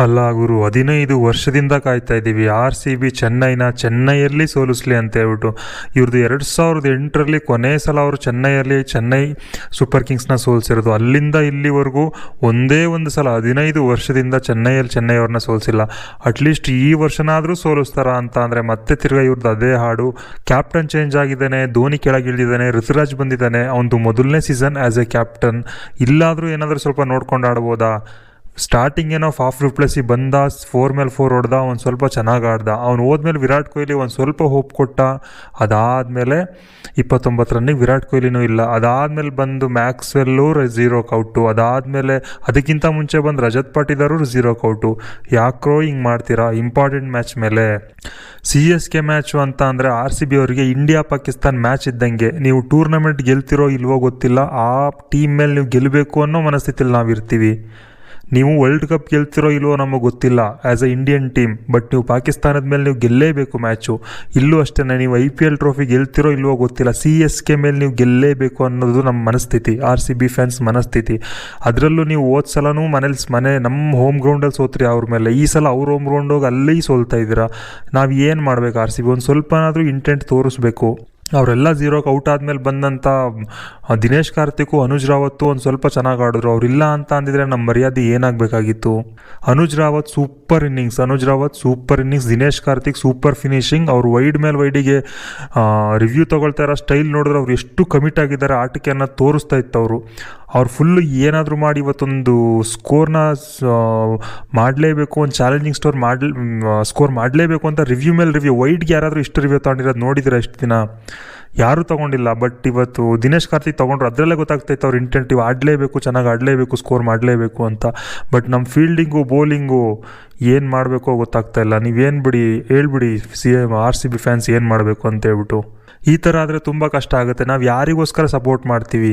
ಅಲ್ಲ ಗುರು, ಹದಿನೈದು ವರ್ಷದಿಂದ ಕಾಯ್ತಾ ಇದ್ದೀವಿ. ಆರ್ ಸಿ ಬಿ ಚೆನ್ನೈನ ಚೆನ್ನೈಯಲ್ಲಿ ಸೋಲಿಸ್ಲಿ ಅಂತ ಹೇಳ್ಬಿಟ್ಟು ಇವ್ರದ್ದು ಎರಡು ಸಾವಿರದ ಎಂಟರಲ್ಲಿ ಕೊನೆಯ ಸಲ ಅವರು ಚೆನ್ನೈಯಲ್ಲಿ ಚೆನ್ನೈ ಸೂಪರ್ ಕಿಂಗ್ಸ್ನ ಸೋಲಿಸಿರೋದು. ಅಲ್ಲಿಂದ ಇಲ್ಲಿವರೆಗೂ ಒಂದೇ ಒಂದು ಸಲ ಹದಿನೈದು ವರ್ಷದಿಂದ ಚೆನ್ನೈಯಲ್ಲಿ ಚೆನ್ನೈ ಅವ್ರನ್ನ ಸೋಲಿಸಿಲ್ಲ. ಅಟ್ಲೀಸ್ಟ್ ಈ ವರ್ಷನಾದರೂ ಸೋಲಿಸ್ತಾರ ಅಂತ ಅಂದರೆ ಮತ್ತೆ ತಿರ್ಗಾ ಇವ್ರದ್ದು ಅದೇ ಹಾಡು. ಕ್ಯಾಪ್ಟನ್ ಚೇಂಜ್ ಆಗಿದ್ದಾನೆ, ಧೋನಿ ಕೆಳಗಿಳಿದಿದ್ದಾನೆ ಋತುರಾಜ್ ಬಂದಿದ್ದಾನೆ. ಅವನದು ಮೊದಲನೇ ಸೀಸನ್ ಆ್ಯಸ್ ಎ ಕ್ಯಾಪ್ಟನ್ ಇಲ್ಲಾದರೂ ಏನಾದರೂ ಸ್ವಲ್ಪ ನೋಡ್ಕೊಂಡು ಆಡ್ಬೋದಾ? ಸ್ಟಾರ್ಟಿಂಗ್ ಏನೋ ಫಾಫ್ ರಿಪ್ಲೇಸಿ ಬಂದ ಫೋರ್ ಮೇಲೆ ಫೋರ್ ಹೊಡೆದ, ಒಂದು ಸ್ವಲ್ಪ ಚೆನ್ನಾಗಿ ಆಡ್ದ. ಅವ್ನು ಹೋದ್ಮೇಲೆ ವಿರಾಟ್ ಕೊಹ್ಲಿ ಒಂದು ಸ್ವಲ್ಪ ಹೋಪ್ ಕೊಟ್ಟ. ಅದಾದಮೇಲೆ ಇಪ್ಪತ್ತೊಂಬತ್ತು ರನ್ನಿಗೆ ವಿರಾಟ್ ಕೊಹ್ಲಿನೂ ಇಲ್ಲ. ಅದಾದಮೇಲೆ ಬಂದು ಮ್ಯಾಕ್ಸ್ವೆಲ್ಲು ಝೀರೋ ಕೌಟು ಅದಾದಮೇಲೆ ಅದಕ್ಕಿಂತ ಮುಂಚೆ ಬಂದು ರಜತ್ ಪಾಟಿದಾರು ಝೀರೋ ಕೌಟು ಯಾಕ್ರೋ ಹಿಂಗೆ ಮಾಡ್ತೀರಾ? ಇಂಪಾರ್ಟೆಂಟ್ ಮ್ಯಾಚ್ ಮೇಲೆ. ಸಿ ಎಸ್ ಕೆ ಮ್ಯಾಚು ಅಂತ ಅಂದರೆ ಆರ್ ಸಿ ಬಿ ಅವರಿಗೆ ಇಂಡಿಯಾ ಪಾಕಿಸ್ತಾನ್ ಮ್ಯಾಚ್ ಇದ್ದಂಗೆ. ನೀವು ಟೂರ್ನಮೆಂಟ್ ಗೆಲ್ತಿರೋ ಇಲ್ವೋ ಗೊತ್ತಿಲ್ಲ. ಆ ಟೀಮ್ ಮೇಲೆ ನೀವು ಗೆಲ್ಲಬೇಕು ಅನ್ನೋ ಮನಸ್ಥಿತಿಲಿ ನಾವು ಇರ್ತೀವಿ ನೀವು ವರ್ಲ್ಡ್ ಕಪ್ ಗೆಲ್ತಿರೋ ಇಲ್ವೋ ನಮಗೆ ಗೊತ್ತಿಲ್ಲ as a Indian team but ನೀವು ಪಾಕಿಸ್ತಾನದ ಮೇಲೆ ನೀವು ಗೆಲ್ಲೇಬೇಕು ಮ್ಯಾಚು ಇಲ್ಲೂ ಅಷ್ಟೇ, ನೀವು ಐ ಪಿ ಎಲ್ ಟ್ರೋಫಿ ಗೆಲ್ತಿರೋ ಇಲ್ವೋ ಗೊತ್ತಿಲ್ಲ ಸಿ ಎಸ್ ಕೆ ಮೇಲೆ ನೀವು ಗೆಲ್ಲೇಬೇಕು ಅನ್ನೋದು ನಮ್ಮ ಮನಸ್ಥಿತಿ ಆರ್ ಸಿ ಬಿ ಫ್ಯಾನ್ಸ್ ಮನಸ್ಥಿತಿ. ಅದರಲ್ಲೂ ನೀವು ಹೋದ ಸಲನೂ ಮನೇಲಿ ಮನೆ ನಮ್ಮ ಹೋಮ್ ಗ್ರೌಂಡಲ್ಲಿ ಸೋತ್ರಿ ಅವ್ರ ಮೇಲೆ. ಈ ಸಲ ಅವ್ರ ಹೋಮ್ ಗ್ರೌಂಡ್ ಹೋಗಿ ಅಲ್ಲೇ ಸೋಲ್ತಾ ಇದ್ದೀರಾ? ನಾವು ಏನು ಮಾಡಬೇಕು ಆರ್ ಸಿ ಬಿ ಒಂದು ಸ್ವಲ್ಪನಾದರೂ ಇಂಟೆಂಟ್ ತೋರಿಸ್ಬೇಕು. ಅವರೆಲ್ಲ ಝೀರೋಗೆ ಔಟ್ ಆದಮೇಲೆ ಬಂದಂಥ ದಿನೇಶ್ ಕಾರ್ತಿಕು, ಅನುಜ್ ರಾವತ್ತು ಒಂದು ಸ್ವಲ್ಪ ಚೆನ್ನಾಗಿ ಆಡಿದ್ರು. ಅವರಿಲ್ಲ ಅಂತ ಅಂದಿದ್ರೆ ನಮ್ಮ ಮರ್ಯಾದೆ ಏನಾಗಬೇಕಾಗಿತ್ತು? Anuj Rawat super innings Anuj Rawat super innings Dinesh Karthik super finishing ಅವ್ರು ವೈಡ್ ಮೇಲೆ ವೈಡಿಗೆ ರಿವ್ಯೂ ತೊಗೊಳ್ತಾ ಇರೋ ಸ್ಟೈಲ್ ನೋಡಿದ್ರೆ ಅವ್ರು ಎಷ್ಟು ಕಮಿಟ್ ಆಗಿದ್ದಾರೆ ಆಟಕ್ಕೆ ಅನ್ನೋದು ತೋರಿಸ್ತಾ ಇತ್ತು ಅವರು ಅವ್ರು ಫುಲ್ಲು ಏನಾದರೂ ಮಾಡಿ ಇವತ್ತೊಂದು ಸ್ಕೋರ್ನ ಮಾಡಲೇಬೇಕು, ಒಂದು ಚಾಲೆಂಜಿಂಗ್ ಸ್ಟೋರ್ ಮಾಡಲಿ ಸ್ಕೋರ್ ಮಾಡಲೇಬೇಕು ಅಂತ ರಿವ್ಯೂ ಮೇಲೆ ರಿವ್ಯೂ ವೈಡ್ಗೆ ಯಾರಾದರೂ ಇಷ್ಟು ರಿವ್ಯೂ ತೊಗೊಂಡಿರೋದು ನೋಡಿದ್ರೆ ಎಷ್ಟು ದಿನ? ಯಾರೂ ತಗೊಂಡಿಲ್ಲ ಬಟ್ ಇವತ್ತು ದಿನೇಶ್ ಕಾರ್ತಿಕ್ ತೊಗೊಂಡ್ರು, ಅದರಲ್ಲೇ ಗೊತ್ತಾಗ್ತೈತೆ ಅವ್ರು ಇಂಟೆಂಟಿವ್ ಆಡಲೇಬೇಕು, ಚೆನ್ನಾಗಿ ಆಡಲೇಬೇಕು ಸ್ಕೋರ್ ಮಾಡಲೇಬೇಕು ಅಂತ. ಬಟ್ ನಮ್ಮ ಫೀಲ್ಡಿಂಗು ಬೌಲಿಂಗು ಏನು ಮಾಡಬೇಕೋ ಗೊತ್ತಾಗ್ತಾ ಇಲ್ಲ. ನೀವೇನು ಬಿಡಿ, ಹೇಳ್ಬಿಡಿ C M R C B fans ಏನು ಮಾಡಬೇಕು ಅಂತ ಹೇಳ್ಬಿಟ್ಟು. ಈ ಥರ ಆದರೆ ತುಂಬ ಕಷ್ಟ ಆಗುತ್ತೆ. ನಾವು ಯಾರಿಗೋಸ್ಕರ ಸಪೋರ್ಟ್ ಮಾಡ್ತೀವಿ?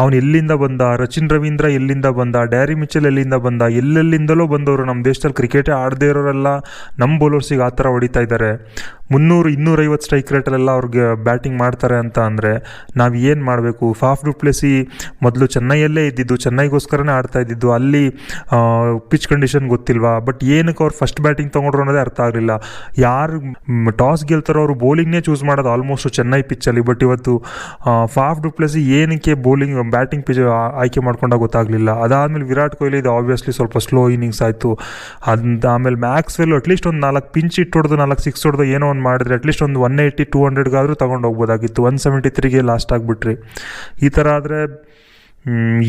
ಅವನು ಎಲ್ಲಿಂದ ಬಂದ? ರಚಿನ್ ರವೀಂದ್ರ ಎಲ್ಲಿಂದ ಬಂದ? ಡ್ಯಾರಿ ಮಿಚಲ್ ಎಲ್ಲಿಂದ ಬಂದ? ಎಲ್ಲೆಲ್ಲಿಂದಲೋ ಬಂದವರು ನಮ್ಮ ದೇಶದಲ್ಲಿ ಕ್ರಿಕೆಟೇ ಆಡದೇ ಇರೋರೆಲ್ಲ ನಮ್ಮ ಬೌಲರ್ಸಿಗೆ ಆ ಥರ ಹೊಡಿತಾ ಇದ್ದಾರೆ. ಮುನ್ನೂರು, ಇನ್ನೂರೈವತ್ತು ಸ್ಟ್ರೈಕ್ ರೇಟಲ್ಲೆಲ್ಲ ಅವ್ರಿಗೆ ಬ್ಯಾಟಿಂಗ್ ಮಾಡ್ತಾರೆ ಅಂತ ಅಂದರೆ ನಾವು ಏನು ಮಾಡಬೇಕು? ಫಾಫ್ ಡುಪ್ಲೆಸಿ ಮೊದಲು ಚೆನ್ನೈಯಲ್ಲೇ ಇದ್ದಿದ್ದು, ಚೆನ್ನೈಗೋಸ್ಕರನೇ ಆಡ್ತಾ ಇದ್ದಿದ್ದು, ಅಲ್ಲಿ ಪಿಚ್ ಕಂಡೀಷನ್ ಗೊತ್ತಿಲ್ವಾ? ಬಟ್ ಏನಕ್ಕೆ ಅವ್ರು ಫಸ್ಟ್ ಬ್ಯಾಟಿಂಗ್ ತೊಗೊಂಡ್ರು ಅನ್ನೋದೇ ಅರ್ಥ ಆಗಲಿಲ್ಲ. ಯಾರು ಟಾಸ್ ಗೆಲ್ತಾರೋ ಅವರು ಬೌಲಿಂಗ್ನೇ ಚೂಸ್ ಮಾಡೋದು ಆಲ್ಮೋಸ್ಟ್ ಚೆನ್ನೈ ಪಿಚ್ಚಲ್ಲಿ ಬಟ್ ಇವತ್ತು ಫಾಫ್ ಡುಪ್ಲೆಸಿ ಏನಕ್ಕೆ ಬೌಲಿಂಗ್ ಬ್ಯಾಟಿಂಗ್ ಪಿಚ್ ಆಯ್ಕೆ ಮಾಡ್ಕೊಂಡಾಗ ಗೊತ್ತಾಗಲಿಲ್ಲ. ಅದಾದಮೇಲೆ ವಿರಾಟ್ ಕೊಹ್ಲಿ ಇದು ಆಬ್ವಿಯಸ್ಲಿ ಸ್ವಲ್ಪ ಸ್ಲೋ ಇನ್ನಿಂಗ್ಸ್ ಆಯಿತು. ಅದು, ಆಮೇಲೆ ಮ್ಯಾಕ್ಸ್ವೆಲ್ ಅಟ್ಲೀಸ್ಟ್ ಒಂದು ನಾಲ್ಕು ಪಿಂಚ್ ಇಟ್ಟು ಹೊಡೆದು, ನಾಲ್ಕು ಸಿಕ್ಸ್ ಹೊಡೆದು ಏನೋ ಒಂದು ಮಾಡಿದ್ರೆ ಅಟ್ಲೀಸ್ಟ್ ಒಂದು ಒನ್ ಏಯ್ಟಿ ಟೂ ಹಂಡ್ರೆಡ್ಗಾದರೂ ತೊಗೊಂಡು ಹೋಗ್ಬೋದಾಗಿತ್ತು. ಒನ್ ಸೆವೆಂಟಿ ತ್ರೀಗೆ ಲಾಸ್ಟ್ ಆಗಿಬಿಟ್ರಿ. ಈ ಥರ ಆದರೆ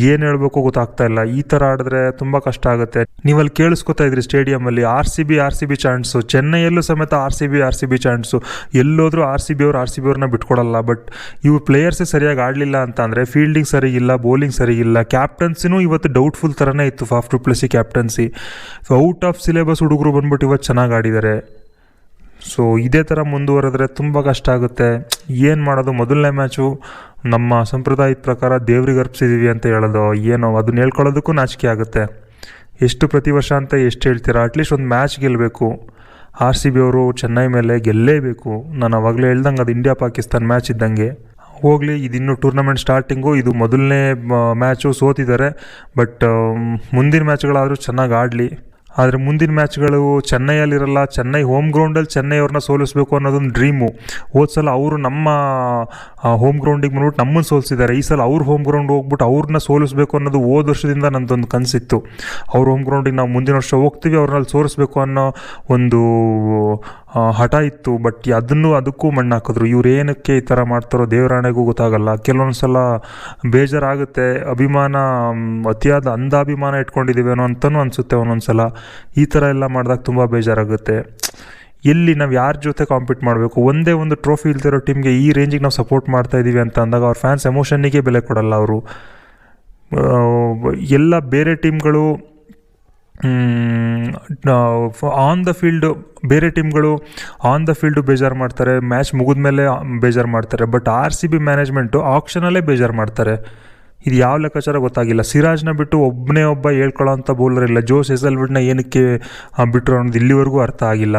ಏನು ಹೇಳಬೇಕು ಗೊತ್ತಾಗ್ತಾ ಇಲ್ಲ. ಈ ಥರ ಆಡಿದ್ರೆ ತುಂಬ ಕಷ್ಟ ಆಗುತ್ತೆ. ನೀವಲ್ಲಿ ಕೇಳಿಸ್ಕೊತಾ ಇದ್ರಿ ಸ್ಟೇಡಿಯಮಲ್ಲಿ R C B R C B chance ಚೆನ್ನೈಯಲ್ಲೂ ಸಮೇತ R C B R C B chance ಎಲ್ಲೋದ್ರೂ R C B ಅವ್ರು ಆರ್ ಸಿ ಬಿ ಅವ್ರನ್ನ ಬಿಟ್ಕೊಡಲ್ಲ. ಬಟ್ ಇವು ಪ್ಲೇಯರ್ಸೇ ಸರಿಯಾಗಿ ಆಡಲಿಲ್ಲ ಅಂತ ಅಂದರೆ ಫೀಲ್ಡಿಂಗ್ ಸರಿಗಿಲ್ಲ ಬೌಲಿಂಗ್ ಸರಿಗಿಲ್ಲ ಕ್ಯಾಪ್ಟನ್ಸಿನೂ ಇವತ್ತು ಡೌಟ್ಫುಲ್ ಥರನೇ ಇತ್ತು. Faf du Plessis captaincy out of syllabus ಹುಡುಗರು ಬಂದ್ಬಿಟ್ಟು ಇವತ್ತು ಚೆನ್ನಾಗಿ ಆಡಿದ್ದಾರೆ. ಸೊ ಇದೇ ಥರ ಮುಂದುವರೆದ್ರೆ ತುಂಬ ಕಷ್ಟ ಆಗುತ್ತೆ. ಏನು ಮಾಡೋದು? ಮೊದಲನೇ ಮ್ಯಾಚು ನಮ್ಮ ಸಂಪ್ರದಾಯದ ಪ್ರಕಾರ ದೇವ್ರಿಗೆ ಅರ್ಪಿಸಿದ್ದೀವಿ ಅಂತ ಹೇಳೋದು. ಏನೋ ಅದನ್ನ ಹೇಳ್ಕೊಳ್ಳೋದಕ್ಕೂ ನಾಚಿಕೆ ಆಗುತ್ತೆ. ಎಷ್ಟು ಪ್ರತಿ ವರ್ಷ ಅಂತ ಎಷ್ಟು ಹೇಳ್ತೀರಾ? ಅಟ್ಲೀಸ್ಟ್ ಒಂದು ಮ್ಯಾಚ್ ಗೆಲ್ಲಬೇಕು ಆರ್ ಸಿ ಬಿ ಅವರು ಚೆನ್ನೈ ಮೇಲೆ ಗೆಲ್ಲೇಬೇಕು. ನಾನು ಅವಾಗಲೇ ಹೇಳ್ದಂಗೆ ಅದು ಇಂಡಿಯಾ ಪಾಕಿಸ್ತಾನ್ ಮ್ಯಾಚ್ ಇದ್ದಂಗೆ. ಹೋಗಲಿ, ಇದಿನ್ನು ಟೂರ್ನಮೆಂಟ್ ಸ್ಟಾರ್ಟಿಂಗು ಇದು ಮೊದಲನೇ ಮ್ಯಾಚು ಸೋತಿದ್ದಾರೆ. ಬಟ್ ಮುಂದಿನ ಮ್ಯಾಚ್ಗಳಾದರೂ ಚೆನ್ನಾಗಿ ಆಡಲಿ. ಆದರೆ ಮುಂದಿನ ಮ್ಯಾಚ್ಗಳು ಚೆನ್ನೈಯಲ್ಲಿರಲ್ಲ, ಚೆನ್ನೈ ಹೋಮ್ ಗ್ರೌಂಡಲ್ಲಿ ಚೆನ್ನೈ ಅವ್ರನ್ನ ಸೋಲಿಸ್ಬೇಕು ಅನ್ನೋದೊಂದು ಡ್ರೀಮು. ಹೋದ ಸಲ ಅವರು ನಮ್ಮ ಹೋಮ್ ಗ್ರೌಂಡಿಗೆ ಬಂದ್ಬಿಟ್ಟು ನಮ್ಮನ್ನು ಸೋಲಿಸಿದ್ದಾರೆ. ಈ ಸಲ ಅವ್ರ ಹೋಮ್ ಗ್ರೌಂಡ್ ಹೋಗ್ಬಿಟ್ಟು ಅವ್ರನ್ನ ಸೋಲಿಸ್ಬೇಕು ಅನ್ನೋದು ಹೋದ ವರ್ಷದಿಂದ ನಂದೊಂದು ಕನಸಿತ್ತು. ಅವ್ರ ಹೋಮ್ ಗ್ರೌಂಡಿಗೆ ನಾವು ಮುಂದಿನ ವರ್ಷ ಹೋಗ್ತೀವಿ ಅವ್ರನ್ನ ಸೋಲಿಸ್ಬೇಕು ಅನ್ನೋ ಒಂದು ಹಠ ಇತ್ತು ಬಟ್ ಅದನ್ನು ಅದಕ್ಕೂ ಮಣ್ಣು ಹಾಕಿದ್ರು ಇವ್ರು ಏನಕ್ಕೆ ಈ ಥರ ಮಾಡ್ತಾರೋ ದೇವರಾಣೆಗೂ ಗೊತ್ತಾಗಲ್ಲ. ಕೆಲವೊಂದು ಸಲ ಬೇಜಾರಾಗುತ್ತೆ. ಅಭಿಮಾನ ಅತಿಯಾದ ಅಂಧಾಭಿಮಾನ ಇಟ್ಕೊಂಡಿದ್ದೀವೇನೋ ಅಂತಲೂ ಅನಿಸುತ್ತೆ ಒಂದೊಂದು ಸಲ. ಈ ಥರ ಎಲ್ಲ ಮಾಡಿದಾಗ ತುಂಬ ಬೇಜಾರಾಗುತ್ತೆ. ಎಲ್ಲಿ ನಾವು ಯಾರ ಜೊತೆ ಕಾಂಪೀಟ್ ಮಾಡಬೇಕು? ಒಂದೇ ಒಂದು ಟ್ರೋಫಿ ಇಲ್ದಿರೋ ಟೀಮ್ಗೆ ಈ ರೇಂಜಿಗೆ ನಾವು ಸಪೋರ್ಟ್ ಮಾಡ್ತಾ ಇದ್ದೀವಿ ಅಂತ ಅಂದಾಗ ಅವ್ರ ಫ್ಯಾನ್ಸ್ ಎಮೋಷನ್ನಿಗೆ ಬೆಲೆ ಕೊಡಲ್ಲ ಅವರು. ಎಲ್ಲ ಬೇರೆ ಟೀಮ್ಗಳು ಆನ್ ದ ಫೀಲ್ಡ್ ಬೇರೆ ಟೀಮ್ಗಳು ಆನ್ ದ ಫೀಲ್ಡು ಬೇಜಾರು ಮಾಡ್ತಾರೆ ಮ್ಯಾಚ್ ಮುಗಿದ ಮೇಲೆ ಬೇಜಾರು ಮಾಡ್ತಾರೆ but R C B management ಆಕ್ಷನಲ್ಲೇ ಬೇಜಾರು ಮಾಡ್ತಾರೆ. ಇದು ಯಾವ ಲೆಕ್ಕಾಚಾರ ಗೊತ್ತಾಗಿಲ್ಲ. ಸಿರಾಜ್ನ ಬಿಟ್ಟು ಒಬ್ಬನೇ ಒಬ್ಬ ಹೇಳ್ಕೊಳ್ಳೋ ಅಂಥ ಬೌಲರ್ ಇಲ್ಲ. ಜೋಸ್ ಹೆಸಲ್ವುಡ್ನ ಏನಕ್ಕೆ ಬಿಟ್ಟರು ಅನ್ನೋದು ಇಲ್ಲಿವರೆಗೂ ಅರ್ಥ ಆಗಿಲ್ಲ.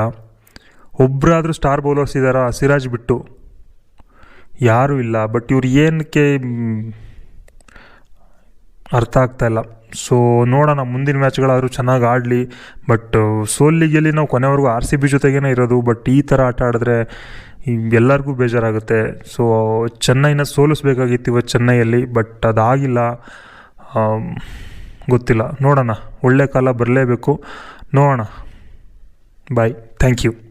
ಒಬ್ಬರಾದರೂ ಸ್ಟಾರ್ ಬೌಲರ್ಸ್ ಇದ್ದಾರಾ? ಸಿರಾಜ್ ಬಿಟ್ಟು. ಯಾರೂ ಇಲ್ಲ. ಬಟ್ ಇವ್ರು ಏನಕ್ಕೆ ಅರ್ಥ ಆಗ್ತಾ ಇಲ್ಲ. ಸೊ ನೋಡೋಣ, ಮುಂದಿನ ಮ್ಯಾಚ್ಗಳಾದರೂ ಚೆನ್ನಾಗಿ ಆಡಲಿ. ಬಟ್ ಸೋಲ್ ಲೀಗಲ್ಲಿ ನಾವು ಕೊನೆವರೆಗೂ ಆರ್ ಸಿ ಬಿ ಜೊತೆಗೇ ಇರೋದು. ಬಟ್ ಈ ಥರ ಆಟ ಆಡಿದ್ರೆ ಎಲ್ಲರಿಗೂ ಬೇಜಾರಾಗುತ್ತೆ. ಸೊ ಚೆನ್ನೈನ ಸೋಲಿಸ್ಬೇಕಾಗಿತ್ತು ಇವತ್ತು ಚೆನ್ನೈಯಲ್ಲಿ. ಬಟ್ ಅದಾಗಿಲ್ಲ. ಗೊತ್ತಿಲ್ಲ. ನೋಡೋಣ. ಒಳ್ಳೆ ಕಾಲ ಬರಲೇಬೇಕು. ನೋಡೋಣ. Bye thank you